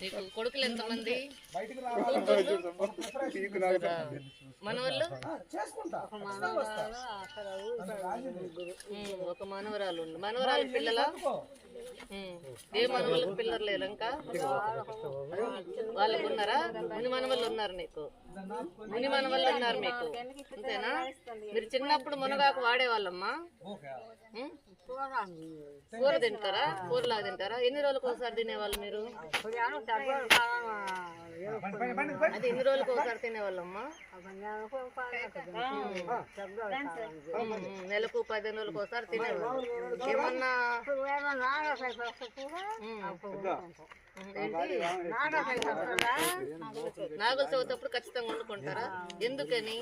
నీకు కొడుకులు ఎంతమంది? మన వాళ్ళు ఉమ్, ఒక మనవరాలు ఉంది మనవరాలు పిల్లల? ఏ మనవాళ్ళకి పిల్లలు లేరు ఇంకా వాళ్ళకు ఉన్నారా ముని మనవళ్ళు ఉన్నారు నీకు. ముని మనవళ్ళు ఉన్నారు మీకు. అంతేనా? మీరు చిన్నప్పుడు మునగాకు వాడేవాళ్ళమ్మా? కూర తింటారా? కూరలాగా తింటారా? ఎన్ని రోజులకు ఒకసారి తినేవాళ్ళు మీరు? అది ఎన్ని రోజులకు ఒకసారి తినేవాళ్ళమ్మా? నెలకు పదిహేను రోజులకు ఒకసారి తినేవాళ్ళు. ఏమన్నా? నాగుల చవితి అప్పుడు ఖచ్చితంగా వండుకుంటారా? ఎందుకని?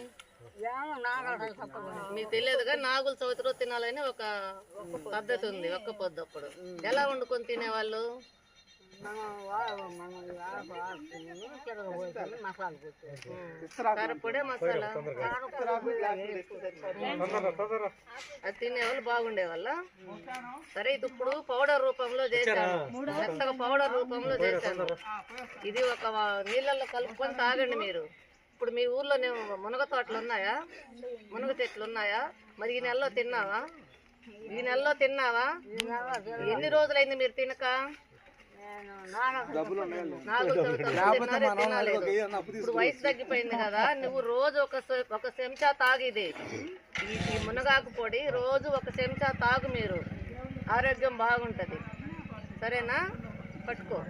మీకు తెలియదుగా నాగుల చవితి రోజు తినాలని ఒక పద్ధతి ఉంది ఒక్క పొద్దు అప్పుడు. ఎలా వండుకొని తినేవాళ్ళు? కారపొడే మసాలా అది తినేవాళ్ళు బాగుండే వాళ్ళ సరే ఇది ఇప్పుడు పౌడర్ రూపంలో చేశాను. మెత్తగా పౌడర్ రూపంలో చేశాను. ఇది ఒక నీళ్ళల్లో కలుపుకొని తాగండి మీరు. ఇప్పుడు మీ ఊర్లో మునగ తోటలు ఉన్నాయా? మునగ చెట్లు ఉన్నాయా? మరి ఈ నెలలో తిన్నావా? ఈ నెలలో తిన్నావా? ఎన్ని రోజులైంది మీరు తినక. ఇప్పుడు వయసు తగ్గిపోయింది కదా నువ్వు రోజు ఒక ఒక చెంచా తాగిది. ఈ మునగాకు పొడి రోజు ఒక చెంచా తాగు మీరు. ఆరోగ్యం బాగుంటది. సరేనా? పట్టుకో.